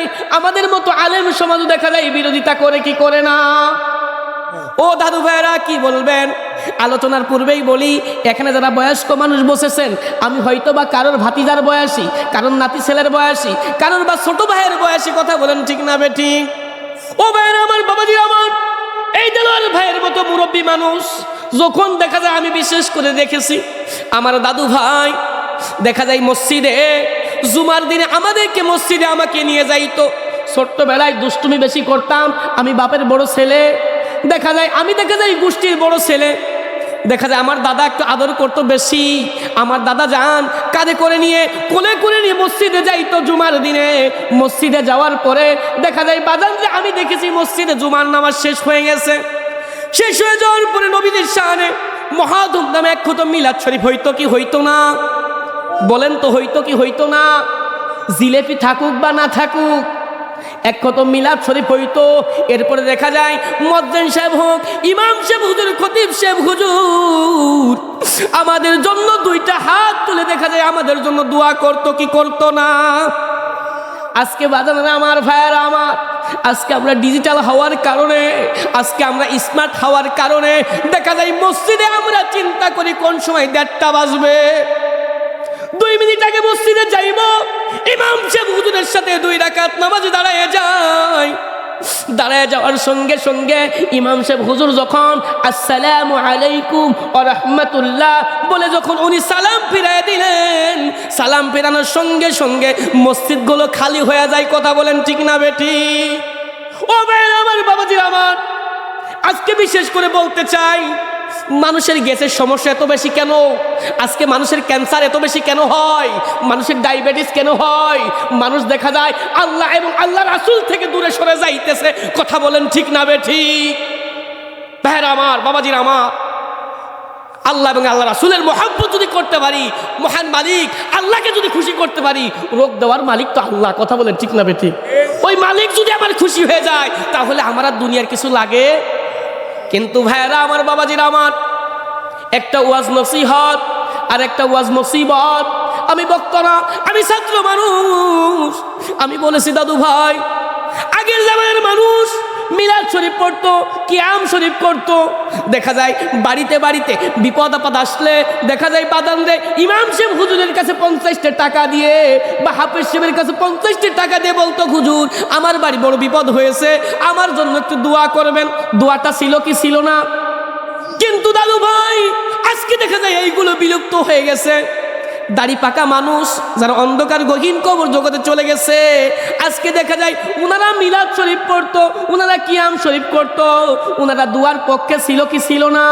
যায় আমাদের মতো আলেম সমাজও দেখা যায় বিরোধিতা করে কি করে না। ও দাদু ভাইরা কি বলবেন? আলোচনার পূর্বেই বলি, এখানে যারা বয়স্ক মানুষ বসেছেন, আমি হয়তো বা কারোর ভাতিজার বয়সী, কারোর নাতি ছেলের বয়সী, কারোর বা ছোট ভাইয়ের বয়সী কথা বলেন ঠিক না বেটি ও ভাইয়ের আমার বাবাজি আমার, এই দেলোয়ার ভাইয়ের মতো মুরব্বী মানুষ, যখন দেখা যায় আমি বিশেষ করে দেখেছি, আমার দাদু ভাই, দেখা যায় মসজিদে জুমার দিনে আমাদেরকে মসজিদে আমাকে নিয়ে যাইতো। ছোট্টবেলায় দুষ্টুমি বেশি করতাম, আমি বাপের বড় ছেলে। দেখা যায়, আমি দেখা যায় গোষ্ঠীর বড় ছেলে। দেখা যায় আমার দাদা একটু আদর করতো বেশি। আমার দাদা যান, কাঁধে করে নিয়ে, কোলে করে নিয়ে মসজিদে যাইতো জুমার দিনে। মসজিদে যাওয়ার পরে দেখা যায়, বাজান যে আমি দেখেছি মসজিদে জুমার নামাজ শেষ হয়ে গেছে। শেষ হয়ে যাওয়ার পরে নবীদের শানে মহাধুম নামে এক খতম মিলাদ শরীফ হইতো কি হইতো না? বলেন তো হইতো কি হইতো না? জিলেপি থাকুক বা না থাকুক, এক কত মিলাদ শরীফ হইতো। এরপরে দেখা যায়, মজ্জেন সাহেব হোক, ইমাম সাহেব হুজুর, খতিব সাহেব হুজুর, আমাদের জন্য দুইটা হাত তুলে দেখা যায়, আমাদের জন্য দোয়া করতো কি করতো না? আজকে বাজানোরা আমার, ভাইয়ারা আমার, আজকে আমরা ডিজিটাল হওয়ার কারণে, আজকে আমরা স্মার্ট হওয়ার কারণে, দেখা যায় মসজিদে আমরা চিন্তা করি কোন সময় দেড়টা বাজবে। দুই মিনিট আগে মসজিদে যাইব। ইমাম সাহেব হুজুরের সাথে দুই রাকাত নামাজে দাঁড়ায় যায়। দাঁড়ায় যাওয়ার সঙ্গে সঙ্গে ইমাম সাহেব হুজুর যখন আসসালামু আলাইকুম ও রহমতুল্লাহ বলে যখন উনি সালাম ফিরাই দিলেন, সালাম ফেরানোর সঙ্গে সঙ্গে মসজিদগুলো খালি হয়ে যায় কথা বলেন ঠিক না বেটি? ও ভাইয়ের আমার বাবাজির আমার। আজকে বিশেষ করে বলতে চাই মানুষের গ্যাসের সমস্যা এত বেশি কেন? আজকে মানুষের ক্যান্সার এত বেশি কেন হয়? মানুষের ডায়াবেটিস কেন হয়? মানুষ দেখা যায় আল্লাহ এবং আল্লাহ রাসুল থেকে দূরে সরে যাইতেছে। কথা বলেন ঠিক না বে ঠিক? ভাইয়ের আমার বাবাজির আমার আল্লাহ এবং আল্লাহ রাসুলের মহাব্বত যদি করতে পারি মহান মালিক আল্লাহকে যদি খুশি করতে পারি রোগ দেওয়ার মালিক তো আল্লাহ কথা বলেন ঠিক না বে ঠিক। ওই মালিক যদি আমার খুশি হয়ে যায় তাহলে আমার আর দুনিয়ার কিছু লাগে কিন্তু ভাইরা আমার বাবাজির আমার একটা ওয়াজ নসিহত আর একটা ওয়াজ মুসিবত। আমি বক্ত না আমি ছাত্র মানুষ। আমি বলেছি, দাদু ভাই, আগের জামানের মানুষ মিলাদ শরীফ পড়তো, কিয়াম শরীফ করতো দেখা যায় বাড়িতে বাড়িতে বিপদ আপদ আসলে, দেখা যায় বাদাম দেয়, ইমাম সাহেব হুজুরের কাছে পঞ্চাশটা টাকা দিয়ে বা হাফেজ সাহেবের কাছে পঞ্চাশটা টাকা দিয়ে বলতো, হুজুর, আমার বাড়ি বড় বিপদ হয়েছে, আমার জন্য একটু দোয়া করবেন। দোয়াটা ছিল কি ছিল না? কিন্তু দাদু ভাই, আজকে দেখা যায় এইগুলো বিলুপ্ত হয়ে গেছে। দাড়ি পাকা মানুষ, যারা অন্ধকার গহীন কবর জগতে চলে গেছে। আজকে দেখা যায় উনারা মিলাদ শরীফ পড়তো, উনারা কিয়াম শরীফ করতো, উনারা দুয়ার পক্ষে ছিল কি ছিল না?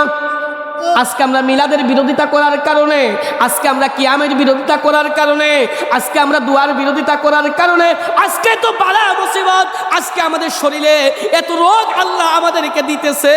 আজকে আমরা মিলাদের বিরোধিতা করার কারণে, আজকে আমরা কিয়ামের বিরোধিতা করার কারণে, আজকে আমরা দুয়ার বিরোধিতা করার কারণে, আজকে তো বালা মুসিবত, আজকে আমাদের শরীরে এত রোগ আল্লাহ আমাদেরকে দিতেছে।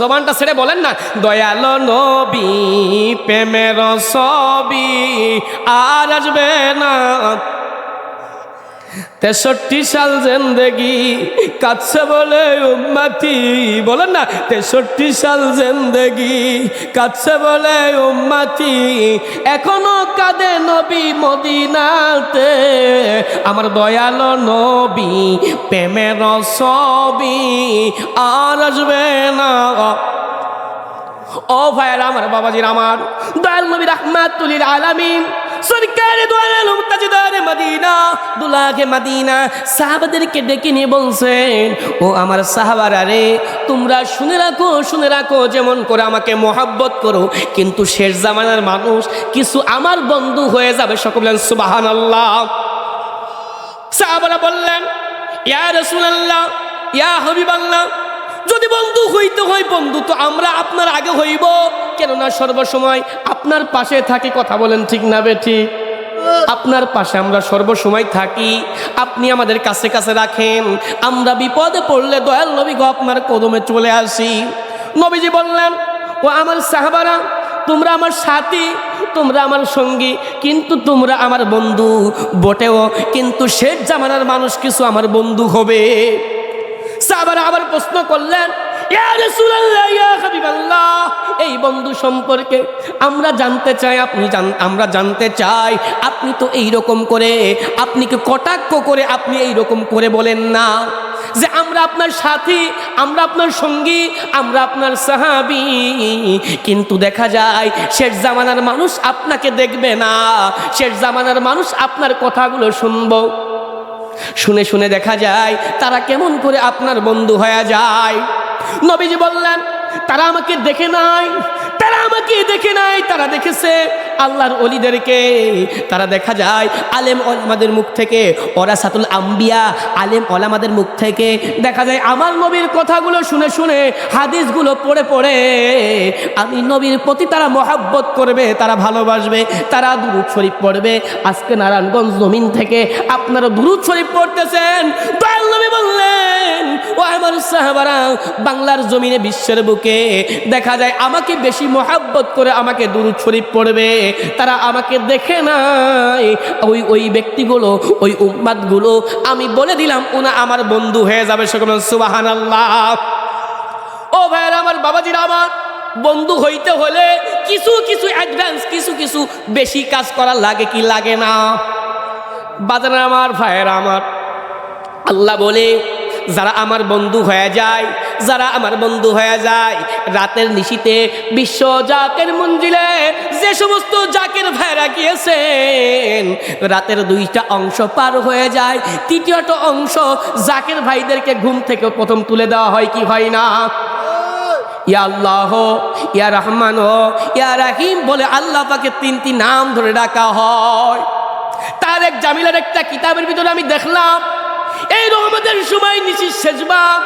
জবানটা ছেড়ে বলেন না দয়ালো নবী প্রেমের সবই আর আসবে না। তেষট্টি সাল জেন্দেগি কাছে বলে উম্মাতি। বলেন না, তেষট্টি সাল জেন্দেগি কাছে বলে উম্মাতি। এখনও কাঁদে নবী মদিনাতে, আমার দয়াল নবী, প্রেমের সবই আর আসবে না। ও ভাইয়ার, আমার বাবাজির আমার দয়াল নবী রাহমাতুলিল আলামিন সরকারে দোয়াল আলম তাজদারে মদিনা দুলাকে মদিনা, সাহাবাদেরকে ডেকে নিয়ে বলছেন, ও আমার সাহাবারা রে, তোমরা শুনে রাখো শুনে রাখো, যেমন করে আমাকে মোহাব্বত করো। কিন্তু শেষ জামানার মানুষ কিছু আমার বন্ধু হয়ে যাবে সকল সুবাহান আল্লাহ সাহাবারা বললেন, ইয়া রসুলাল্লাহ, ইয়া হবিবাল্লাহ, যদি বন্ধু হইতে হয় বন্ধু, তো আমরা আপনার আগে হইব। কেননা সর্বসময় আপনার পাশে থাকি কথা বলেন ঠিক না বে ঠিক আপনার পাশে আমরা সর্বসময় থাকি, আপনি আমাদের কাছে কাছে রাখেন, আমরা বিপদে পড়লে দয়াল নবী গো আপনার কদমে চলে আসি। নবীজি বললেন, ও আমার সাহাবারা, তোমরা আমার সাথী, তোমরা আমার সঙ্গী, কিন্তু তোমরা আমার বন্ধু, বটেও, কিন্তু শেষ জামানার মানুষ কিছু আমার বন্ধু হবে। সাহাবারা আবার প্রশ্ন করলেন এই বন্ধু সম্পর্কে আমরা জানতে চাই, আপনি আমরা জানতে চাই, আপনি তো এই রকম করে, আপনি কি কটাক্ষ করে আপনি এই রকম করে বলেন না? যে আমরা আপনার সাথী, আমরা আপনার সঙ্গী, আমরা আপনার সাহাবি। কিন্তু দেখা যায়, শেষ জামানার মানুষ আপনাকে দেখবে না। শেষ জামানার মানুষ আপনার কথাগুলো শুনব। শুনে শুনে দেখা যায়, তারা কেমন করে আপনার বন্ধু হয়ে যায়। নবীজি বললেন তারা আমাকে দেখে নাই তারা আমাকে দেখে নাই তারা দেখেছে আল্লাহর অলিদেরকে। তারা দেখা যায়, আলেম ওলামাদের মুখ থেকে ওরা সাতুল আম্বিয়া, আলেম ওলামাদের মুখ থেকে দেখা যায়, আমার নবীর কথাগুলো শুনে শুনে হাদিসগুলো পড়ে পড়ে, আমি নবীর প্রতি তারা মহাব্বত করবে, তারা ভালোবাসবে, তারা দুরুদ শরীফ পড়বে। আজকে নারায়ণগঞ্জ জমিন থেকে আপনারা দুরুদ শরীফ পড়তেছেন নবী বললেন, ও বাংলার জমিনে বিশ্বের বুকে দেখা যায়, আমাকে বেশি মহাব্বত করে আমাকে দুরুদ শরীফ পড়বে। তারা আমাকে দেখে নাই। ওই ওই ব্যক্তিগুলো, ওই উম্মাদগুলো, আমি বলে দিলাম, ওনা আমার বন্ধু হয়ে যাবে। সকল সুবাহান আল্লাহ ও ভাইয়ের, আমার বাবাজির, আমার বন্ধু হইতে হলে কিছু কিছু অ্যাডভান্স কিছু কিছু বেশি কাজ করা লাগে কি লাগে না? বাজার আমার ভাইয়ের, আমার আল্লাহ বলে যারা আমার বন্ধু হয়ে যায়, যারা আমার বন্ধু হয়ে যায়, রাতের নিশিতে বিশ্ব জাকের মঞ্জিলে যে সমস্ত জাকের ভাইরা গিয়েছেন, রাতের দুইটা অংশ পার হয়ে যায়, তৃতীয়টা অংশ জাকের ভাইদেরকে ঘুম থেকে প্রথম তুলে দেওয়া হয় কি হয় না? ইয়া আল্লাহ, ইয়া রহমান ইয়া রাহিম বলে আল্লাহ পাকে তিনটি নাম ধরে ডাকা হয়। তার এক জামিলার একটা কিতাবের ভিতরে আমি দেখলাম এই রহমতের সময় নিশির শেষবাগ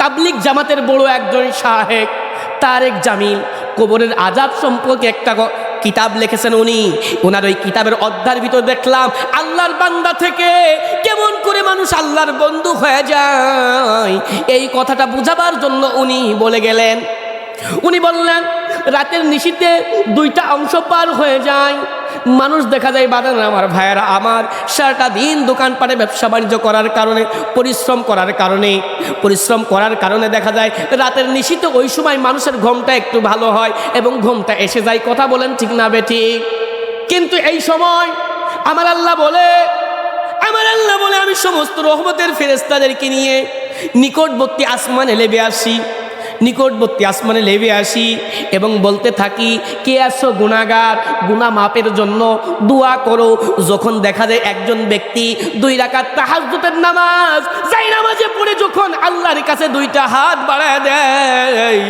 তাবলিক জামাতের বড় একজন সাহেব তারেক জামিল, কবরের আজাব সম্পর্কে একটা কিতাব লিখেছেন উনি। ওনার ওই কিতাবের অধ্যার ভিতর দেখলাম, আল্লাহর বান্দা থেকে কেমন করে মানুষ আল্লাহর বন্ধু হয়ে যায়? এই কথাটা বুঝাবার জন্য উনি বলে গেলেন। উনি বললেন, রাতের নিশিতে দুইটা অংশ পার হয়ে যায়। মানুষ দেখা যায় বাদান আমার ভাইয়েরা, আমার সারাটা দিন দোকানপাটে ব্যবসা বাণিজ্য করার কারণে, পরিশ্রম করার কারণে। পরিশ্রম করার কারণে দেখা যায়, রাতের নিশিতে ওই সময় মানুষের ঘুমটা একটু ভালো হয় এবং ঘুমটা এসে যায়। কথা বলেন ঠিক না বেটি কিন্তু এই সময় আমার আল্লাহ বলে, আমার আল্লাহ বলে আমি সমস্ত রহমতের ফেরেস্তাদেরকে নিয়ে নিকটবর্তী আসমানে লেবে আসি। নিকটবর্তী আসমানে লেবে আসি এবং বলতে থাকি, কে আসো গুণাগার? গুণা মাপের জন্য দোয়া করো। যখন দেখা যায় একজন ব্যক্তি দুই রাকাত তাহাজ্জুদের নামাজ, যাই নামাজে পড়ে যখন আল্লাহর কাছে দুইটা হাত বাড়ায় দেয়,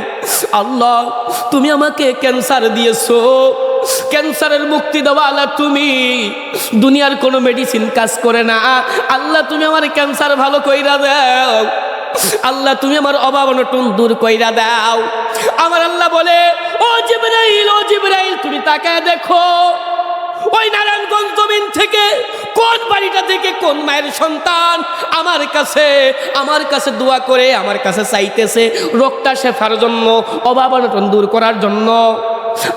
আল্লাহ, তুমি আমাকে ক্যান্সার দিয়েছ। ক্যান্সারের মুক্তি দেওয়া আল্লাহ তুমি। দুনিয়ার কোনো মেডিসিন কাজ করে না। আল্লাহ, তুমি আমার ক্যান্সার ভালো কইরা দাও। আল্লাহ, তুমি আমার অভাব অনটন দূর কইরা দাও। আমার আল্লাহ বলে, ও জিবরাইল ও জিবরাইল, তুমি তাকায় দেখো, ওই নারায়ণগঞ্জ জমিন থেকে কোন বাড়িটা থেকে কোন মায়ের সন্তান আমার কাছে আমার কাছে দোয়া করে, আমার কাছে চাইতেছে রোগটা শেফার জন্য, অভাব অনটন দূর করার জন্য।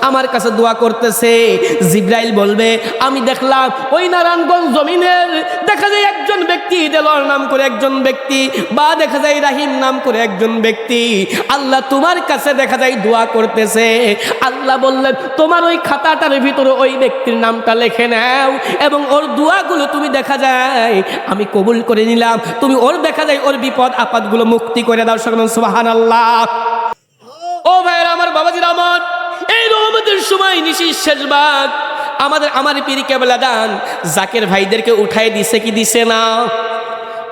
আমার কাছে দোয়া করতেছে। জিব্রাইল বলবে, আমি দেখলাম ওই নারায়ণগঞ্জ জমিনের, দেখা যায় একজন ব্যক্তি দেলোয়ার নাম করে একজন ব্যক্তি, বা দেখা যায় রাহিম নাম করে একজন ব্যক্তি। আল্লাহ তোমার কাছে দেখা যায় দোয়া করতেছে। আল্লাহ বললেন, তোমার ওই খাতাটার ভিতরে ওই ব্যক্তির নামটা লেখে নাও এবং ওর দোয়াগুলো তুমি দেখা যায়। আমি কবুল করে নিলাম। তুমি ওর দেখা যায় ওর বিপদ আপদগুলো মুক্তি করে দাও সকল আল্লাহ ও ভাইয়ের, আমার বাবাজির আমার রহমতের সময় নিশির শেষবাগ আমাদের আমার পীর কেবলা দান জাকের ভাইদেরকে উঠায় দিছে কি দিছে না?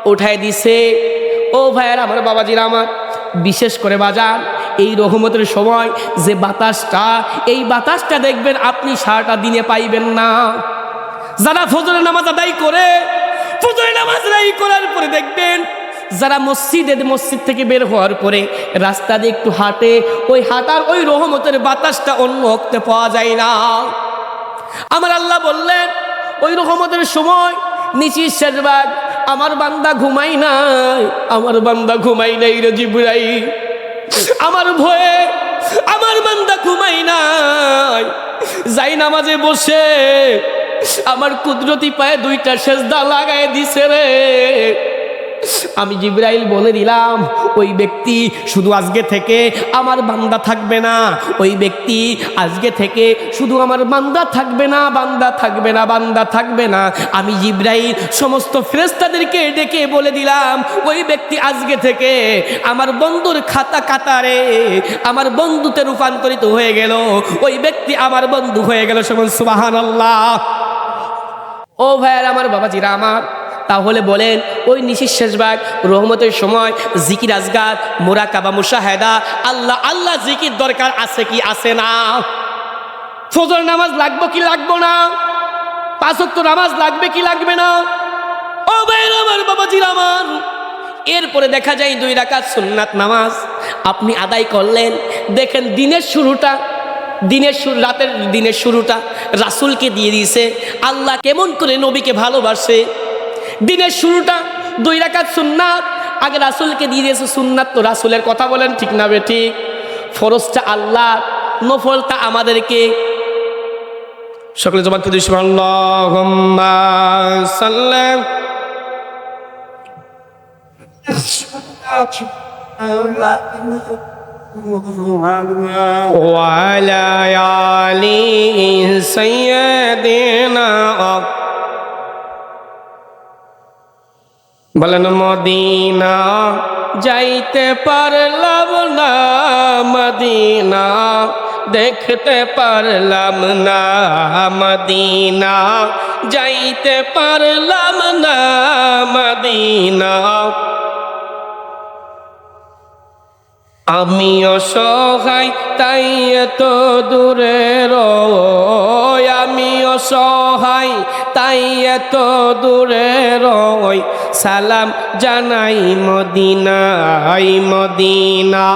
উঠায় দিছে। ও ভাইয়ের আমার বাবাজির আমার। বিশেষ করে বাজার এই রহমতের সময় যে বাতাসটা, এই বাতাসটা দেখবেন আপনি সারাটা দিনে পাইবেন না। যারা ফজরের নামাজ আদায় করে, ফজরের নামাজ আদায় করার পরে দেখবেন যারা মসজিদে মসজিদ থেকে বের হওয়ার পরে রাস্তা দিয়ে একটু হাঁটে, ওই হাঁটার ওই রহমতের বাতাসটা অন্য অক্তে পাওয়া যায় না। আমার আল্লাহ বললেন, ওই রকমতের সময় নিচি শেষবাগ আমার বান্দা ঘুমাই নাই, আমার বান্দা ঘুমাই নাই রে জিবরাই আমার ভয়ে আমার বান্দা ঘুমাই নাই। যাই নামাজে বসে, আমার কুদরতি পায়ে দুইটা সেজদা লাগায় দিছে রে। আমি জিব্রাইল বলে দিলাম, ওই ব্যক্তি শুধু আজকে থেকে আমার বান্দা থাকবে না। ওই ব্যক্তি আজকে থেকে শুধু আমার বান্দা থাকবে না, বান্দা থাকবে না, বান্দা থাকবে না। আমি জিব্রাইল সমস্ত ফ্রেস্তাদেরকে ডেকে বলে দিলাম, ওই ব্যক্তি আজকে থেকে আমার বন্ধুর খাতা কাতারে আমার বন্ধুতে রূপান্তরিত হয়ে গেল। ওই ব্যক্তি আমার বন্ধু হয়ে গেল সুবাহান আল্লাহ ও ভাইয়ার, আমার বাবাজিরা, আমার তাহলে বলেন, ওই নিশির শেষবাগ রহমতের সময় জিকির আজগার, মোরাকাবা মুশাহেদা, আল্লাহ আল্লাহ জিকির দরকার আছে কি আছে না? ফজর নামাজ লাগবো কি লাগবো না? পাঁচক্ত নামাজ লাগবে কি লাগবে না? ও ভাইয়ের আমার, বাবাজির আমার। এরপরে দেখা যায় দুই রাকাত সুন্নাত নামাজ। আপনি আদায় করলেন, দেখেন দিনের শুরুটা, দিনের শুরু, রাতের দিনের শুরুটা রাসুলকে দিয়ে দিয়েছে। আল্লাহ কেমন করে নবীকে ভালোবাসে? দিনের শুরুটা দুই রাকাত সুন্নাত আগে রাসুলকে দিয়ে দিয়েছে সুন্নাত তো রাসুলের কথা বলেন ঠিক না বে ঠিক ফরজটা আল্লাহ নফলটা আমাদেরকে সকলে জবান করে দিস আল্লাহুম্মা সাল্লাম وعلى آل سيدنا বলেন, মদিনা যাইতে পারলাম না, মদিনা দেখতে পারলাম না, মদিনা যাইতে পারলাম না, মদিনা। আমি অসহায় তাই এত দূরে রয় আমি অসহায় তাই এত দূরে রই সালাম জানাই মদিনাই মদিনা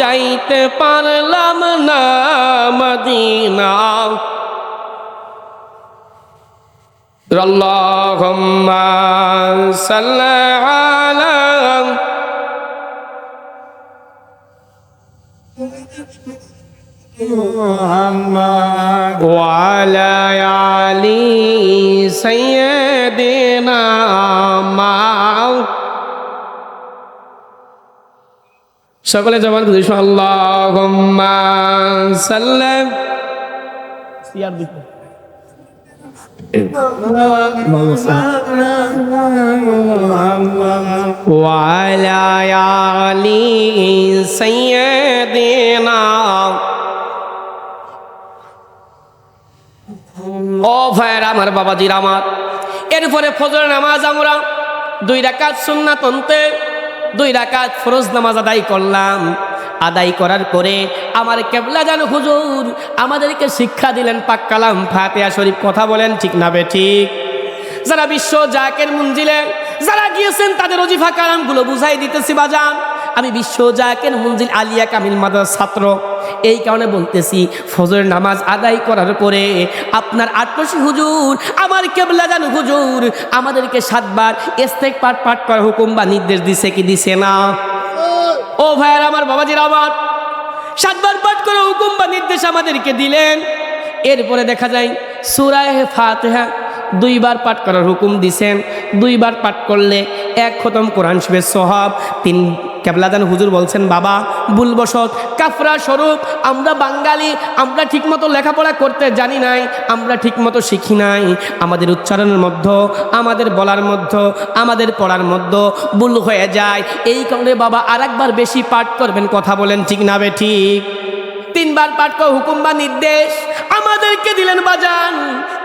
যাইতে পারলাম না মদিনা। আল্লাহুম্মা সাল্লি আলা وعلى آل سيدنا মাও সকলে জবান করে আল্লাহুম্মা সাল্লাম ইয়ার দিতে وعلى آل سيدنا আমার বাবাজির আমার। এরপরে ফজর নামাজ আমরা দুই রাকাত সুন্নাত অন্তে দুই রাকাত ফরজ নামাজ আদায় করলাম। আদায় করার পরে আমার কেবলা জান হুজুর আমাদেরকে শিক্ষা দিলেন পাক কালাম ফাতেহা শরীফ। কথা বলেন ঠিক না বে ঠিক? যারা বিশ্ব জাকের মঞ্জিলে, যারা গিয়েছেন তাদের অজিফা কালামগুলো বুঝাই দিতেছি বাজান। আমি বিশ্ব জাকের মঞ্জিল আলিয়া কামিল মাদার ছাত্র। এই কারণে বলতেছি ফজর নামাজ আদায় করার পরে আপনার আটপশি হুজুর, আমার কেবলা জান হুজুর, আমাদেরকে সাতবার এস্তেক পাঠ পাঠ করার হুকুম বা নির্দেশ দিছে কি দিছে না? ও ভাইয়ার, আমার বাবাজির আবার সাতবার পাঠ করে হুকুম বা নির্দেশ আমাদেরকে দিলেন। এরপরে দেখা যায়, সুরায় ফাতেহা দুইবার পাঠ করার হুকুম দিছেন। দুইবার পাঠ করলে এক খতম কোরআন শিবের সোহাব তিন কেবলাদান হুজুর বলছেন, বাবা বুলবসত কাফরা স্বরূপ, আমরা বাঙালি, আমরা ঠিকমতো লেখাপড়া করতে জানি নাই, আমরা ঠিকমতো শিখি নাই। আমাদের উচ্চারণের মধ্যে, আমাদের বলার মধ্যে, আমাদের পড়ার মধ্যে ভুল হয়ে যায়। এই কারণে বাবা আর একবার বেশি পাঠ করবেন, কথা বলেন ঠিক না বে ঠিক? তিনবার পাঠ কর, হুকুম বা নির্দেশ? আমাদেরকে দিলেন বাজান।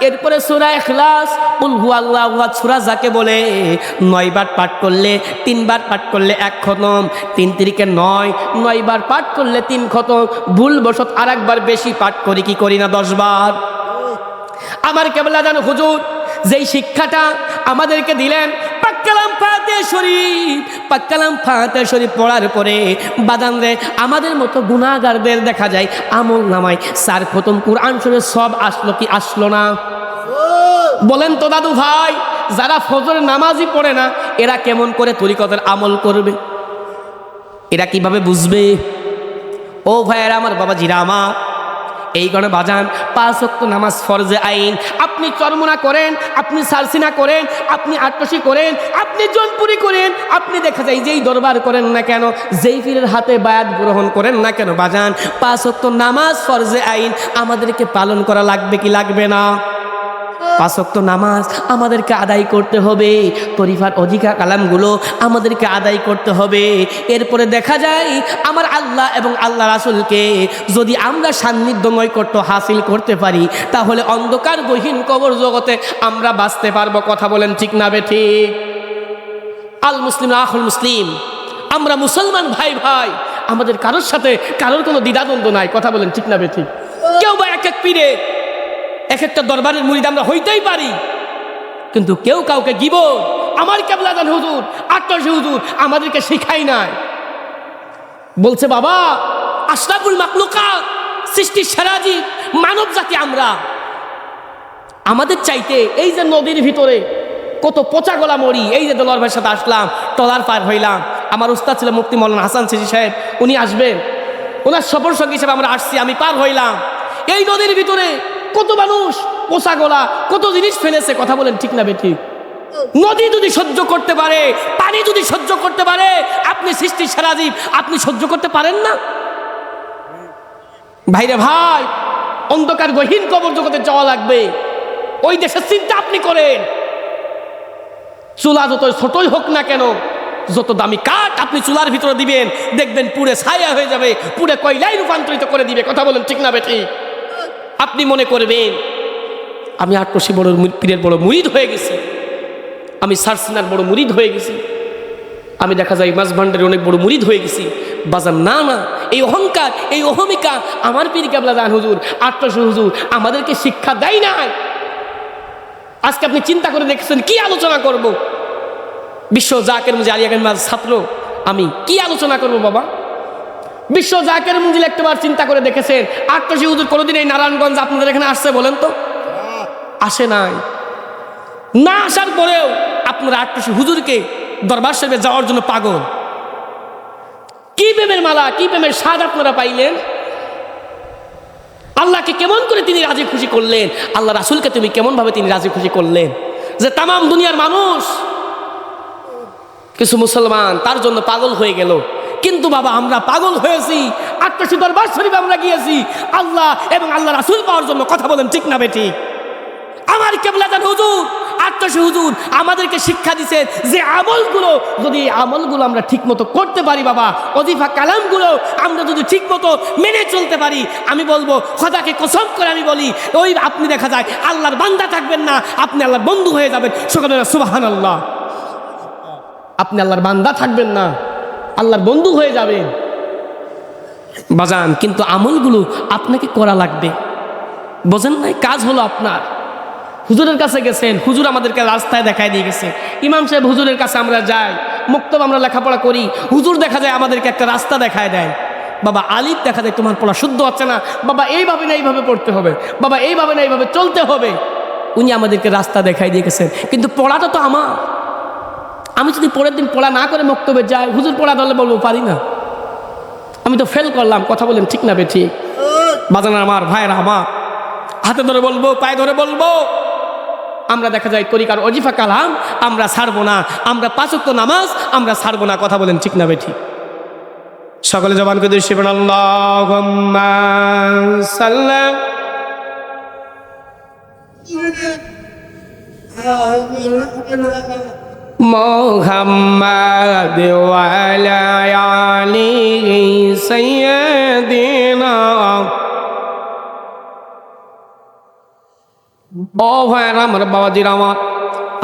এরপরে সুরা এখলাস উলহু আল্লাহ সুরা যাকে বলে, নয়বার পাঠ করলে তিনবার পাঠ করলে এক খতম, তিন তিরিকে নয়, নয়বার পাঠ করলে তিন খতম। ভুল বসত আর একবার বেশি পাঠ করি, কি করি না দশবার? আমার কেবলা জানো হুজুর, যেই শিক্ষাটা আমাদেরকে দিলেন পাক্কালাম ফাতে শরীফ পাক্কালাম ফাতে শরীফ পড়ার পরে বাদাম রে, আমাদের মতো গুণাগারদের দেখা যায় আমল নামায়। স্যার, প্রথম কোরআন শরীফ সব আসলো কি আসলো না? বলেন তো দাদু ভাই, যারা ফজরের নামাজই পড়ে না, এরা কেমন করে তরিকতের আমল করবে? এরা কীভাবে বুঝবে? ও ভাইয়েরা, আমার বাবা জিরা আমার এই গণে বাজান, পাঁচ অক্ত নামাজ ফরজে আইন। আপনি চরমনা করেন, আপনি সারসিনা করেন, আপনি আট্টসি করেন, আপনি জনপুরি করেন, আপনি দেখা যায় যেই দরবার করেন না কেন যেই ফিরের হাতে বায়াত গ্রহণ করেন না কেন বাজান? পাঁচ অক্ত নামাজ ফরজে আইন, আমাদেরকে পালন করা লাগবে কি লাগবে না? পাঁচক্ত নামাজ আমাদেরকে আদায় করতে হবে। তরিফার অধিকার কালামগুলো আমাদেরকে আদায় করতে হবে। এরপরে দেখা যায়, আমার আল্লাহ এবং আল্লাহ রাসুলকে যদি আমরা সান্নিধ্যময় করতে হাসিল করতে পারি, তাহলে অন্ধকার গহীন কবর জগতে আমরা বাঁচতে পারব। কথা বলেন ঠিক না বে ঠিক? আল মুসলিম আহুল মুসলিম, আমরা মুসলমান ভাই ভাই, আমাদের কারোর সাথে কারোর কোনো দ্বিধাদ্বন্দ্ব নাই। কথা বলেন ঠিক না বে ঠিক? কেউ বা এক এক পীরে এক একটা দরবারের মুরিদ আমরা হইতেই পারি। কিন্তু কেউ কাউকে গিব আমার কেবলাদান হুজুর? আটশো হুজুর আমাদেরকে শিখাই নাই। বলছে, বাবা, আশরাফুল মাকলুকা সৃষ্টির সেরাজি মানব জাতি আমরা। আমাদের চাইতে এই যে নদীর ভিতরে কত পচা গলা মরি, এই যে দোলার ভাইয়ের সাথে আসলাম টলার পার হইলাম, আমার উস্তাদ ছিল মুফতি মৌলানা হাসান সিজি সাহেব, উনি আসবেন। ওনার সফর সঙ্গী হিসেবে আমরা আসছি, আমি পার হইলাম। এই নদীর ভিতরে কত মানুষ পোষা গলা কত জিনিস ফেলেছে, কথা বলেন ঠিক না বেঠি নদী যদি সহ্য করতে পারে, পানি যদি সহ্য করতে পারে, আপনি সৃষ্টির সারাজীব আপনি সহ্য করতে পারেন না? ভাইরে ভাই, অন্ধকার গহীন কবর জগতে যাওয়া লাগবে। ওই দেশের চিন্তা আপনি করেন। চুলা যত ছোটই হোক না কেন, যত দামি কাঠ আপনি চুলার ভিতরে দিবেন, দেখবেন পুরে ছায়া হয়ে যাবে পুরে কয়লাই রূপান্তরিত করে দিবে, কথা বলেন ঠিক না বেঠি আপনি মনে করবেন, আমি আটকষি বড় পীরের বড় মুরিদ হয়ে গেছি। আমি সারসিনার বড় মুরিদ হয়ে গেছি। আমি দেখা যায় মাছ ভান্ডারের অনেক বড় মুরিদ হয়ে গেছি। বাজার না না, এই অহংকার, এই অহমিকা আমার পীর কেবলা দান হুজুর, আটশো হুজুর আমাদেরকে শিক্ষা দেয় নাই। আজকে আপনি চিন্তা করে দেখছেন, কি আলোচনা করব? বিশ্ব জাকের মুজি আলিয়া ছাত্র, আমি কি আলোচনা করব বাবা? বিশ্ব জাকের মুজিল একটাবার চিন্তা করে দেখেছেন। আটশো হুজুর কোনোদিন এই নারায়ণগঞ্জ আপনাদের এখানে আসছে বলেন তো? আসে নাই। না আসার পরেও আপনারা আটশো হুজুরকে দরবার সাহেবে যাওয়ার জন্য পাগল। কি প্রেমের মালা, কি প্রেমের স্বাদ আপনারা পাইলেন? আল্লাহকে কেমন করে তিনি রাজি খুশি করলেন? আল্লাহ রাসুলকে তুমি কেমন ভাবে তিনি রাজি খুশি করলেন? যে তাম দুনিয়ার মানুষ, কিছু মুসলমান তার জন্য পাগল হয়ে গেল। কিন্তু বাবা, আমরা পাগল হয়েছি আটটাশি দরবার শরীফ আমরা গিয়েছি। আল্লাহ এবং আল্লাহ রাসুল পাওয়ার জন্য কথা বলেন, ঠিক না বেঠিক আমার কেবলাদান হুজুর, আত্মসী হুজুর, আমাদেরকে শিক্ষা দিছে যে আমলগুলো, যদি আমলগুলো আমরা ঠিকমতো করতে পারি বাবা, অজিফা কালামগুলো আমরা যদি ঠিকমতো মেনে চলতে পারি, আমি বলব, খোদাকে কসম করে আমি বলি, ওই আপনি দেখা যায়, আল্লাহর বান্দা থাকবেন না, আপনি আল্লাহর বন্ধু হয়ে যাবেন। সকালে সুবাহান আল্লাহ আপনি আল্লাহর বান্দা থাকবেন না। আল্লাহর বন্ধু হয়ে যাবেন বাজান, কিন্তু আমলগুলো আপনাকে করা লাগবে। বোঝেন নাই? কাজ হলো আপনার। হুজুরের কাছে গেছেন, হুজুর আমাদেরকে রাস্তায় দেখায় দিয়ে গেছে। ইমাম সাহেব হুজুরের কাছে আমরা যাই, মুক্তব আমরা লেখাপড়া করি, হুজুর দেখা যায় আমাদেরকে একটা রাস্তা দেখায় দেয়। বাবা আলিফ দেখা যায় তোমার পড়া শুদ্ধ হচ্ছে না। বাবা এইভাবে না এইভাবে পড়তে হবে। বাবা এইভাবে না এইভাবে চলতে হবে। উনি আমাদেরকে রাস্তা দেখাই দিয়ে গেছেন। কিন্তু পড়াটা তো আমার। আমি যদি পরের দিন পড়া না করে মক্তবে যাই, হুজুর পড়া ধরলে বলব পারি না। আমি তো ফেল করলাম, কথা বলেন ঠিক না বে ঠিক বাজানার আমার, ভাইয়েরা আমার। হাতে ধরে বলব, পায়ে ধরে বলব, আমরা দেখা যায় তরিকার অজিফা কালাম, আমরা ছাড়বো না। আমরা পাঁচক্ত নামাজ, আমরা ছাড়বো না। কথা বলেন, ঠিক না বেঠি সকলে জবানকে দৃষ্টি পেন আল্লাহ। মোহাম্মদ আলি সাইয়্যিদিনা। ও ভাইয়ার, আমার বাবাজির, আমার।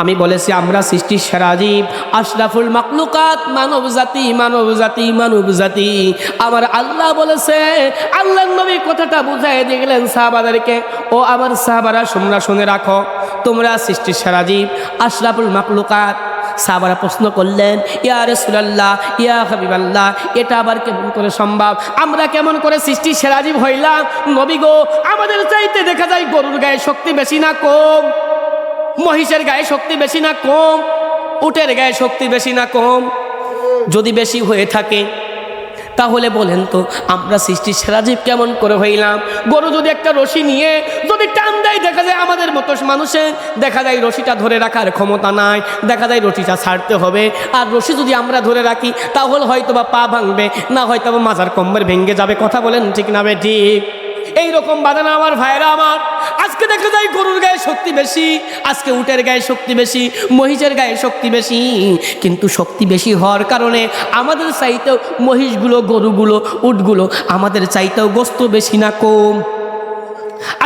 আমি বলেছি, আমরা সৃষ্টির সেরাজীব আশরাফুল মাকলুকাত মানব জাতি মানব জাতি মানব জাতি আমার আল্লাহ বলেছে আল্লাহ নবী কথাটা বুঝাই দিয়ে গেলেন সাহাবাদেরকে। ও আমার সাহাবারা তোমরা শুনে রাখো। তোমরা সৃষ্টির সেরাজীব আশরাফুল মাকলুকাত সাহাবারা প্রশ্ন করলেন, ইয়া রসুলাল্লাহ, ইয়া হাবিবাল্লাহ, এটা আবার কেমন করে সম্ভব? আমরা কেমন করে সৃষ্টি সেরাজীব হইলাম? নবী গো, আমাদের চাইতে দেখা যায় গরুর গায়ে শক্তি বেশি না কম? মহিষের গায়ে শক্তি বেশি না কম? উটের গায়ে শক্তি বেশি না কম? যদি বেশি হয়ে থাকে তাহলে বলেন তো, আমরা সৃষ্টির সেরা জীব কেমন করে হইলাম? গরু যদি একটা রশি নিয়ে যদি টান দেয়, দেখা যায় আমাদের মতো মানুষের দেখা যায় রশিটা ধরে রাখার ক্ষমতা নাই, দেখা যায় রশিটা ছাড়তে হবে। আর রশি যদি আমরা ধরে রাখি, তাহলে হয়তো বা পা ভাঙবে, না হয়তো বা মাজার কম্বর ভেঙে যাবে। কথা বলেন ঠিক না বে রকম এইরকম বাদানা আমার ভাইরা আমার। আজকে দেখা যায় গরুর গায়ে শক্তি বেশি, আজকে উটের গায়ে শক্তি বেশি, মহিষের গায়ে শক্তি বেশি। কিন্তু শক্তি বেশি হওয়ার কারণে আমাদের চাইতেও মহিষগুলো, গরুগুলো, উটগুলো আমাদের চাইতেও গোস্ত বেশি না কম।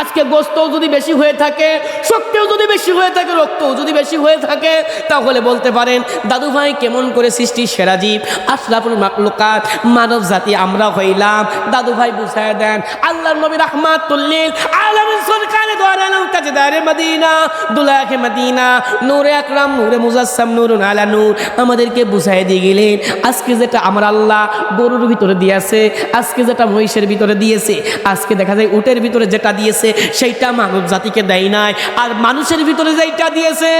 আজকে গোস্তও যদি বেশি হয়ে থাকে, শক্তিও যদি বেশি হয়ে থাকে, রক্তও যদি বেশি হয়ে থাকে, তাহলে বলতে পারেন, দাদু ভাই, কেমন করে সৃষ্টি সেরা জীব? আশরাফুল মাকলুকাত মানব জাতি আমরা হইলাম। দাদু ভাই বুঝায় দেন আল্লাহ নবী রহমাতুল্লিল আলামিন সরকারে দোয়ারালাম তাজদারে মদিনা দুলাহে মদিনা, নূরে আকরাম, নূরে মুজাসসাম, নূরুন আলা নূর। আমাদেরকে বুঝাই দিয়ে গেলেন, আজকে যেটা আমার আল্লাহ গরুর ভিতরে দিয়েছে, আজকে যেটা মহিষের ভিতরে দিয়েছে, আজকে দেখা যায় উটের ভিতরে যেটা দিয়েছে, সেইটা মানব জাতিকে দেয় নাই। আর মানুষের ভিতরে যেইটা দিয়েছে,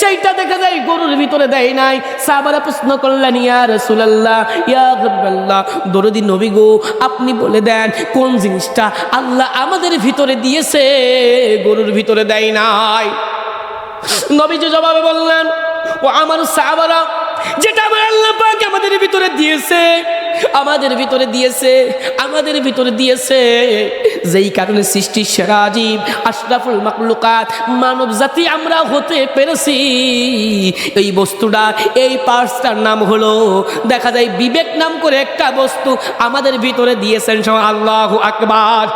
সেইটা দেখা যায় গরুর ভিতরে দেয় নাই। সাহাবারা প্রশ্ন করলেন, ইয়া রাসূলুল্লাহ, ইয়া হাবিবাল্লাহ দরদি নবী গো, আপনি বলে দেন, কোন জিনিসটা আল্লাহ আমাদের ভিতরে দিয়েছে, গরুর ভিতরে দেয় নাই? নবীজি জবাবে বললেন, ও আমার সাহাবারা যেটা আমার আল্লাহ পাক আমাদের ভিতরে দিয়েছে, আমাদের ভিতরে দিয়েছে, আমাদের ভিতরে দিয়েছে। যেই কারণে সৃষ্টির সেরা জীব আশরাফুল মাকলুকাত মানব জাতি আমরা হতে পেরেছি। এই বস্তুটা, এই পার্সটার নাম হলো, দেখা যায় বিবেক নাম করে একটা বস্তু আমাদের ভিতরে দিয়েছেন আল্লাহ আকবার।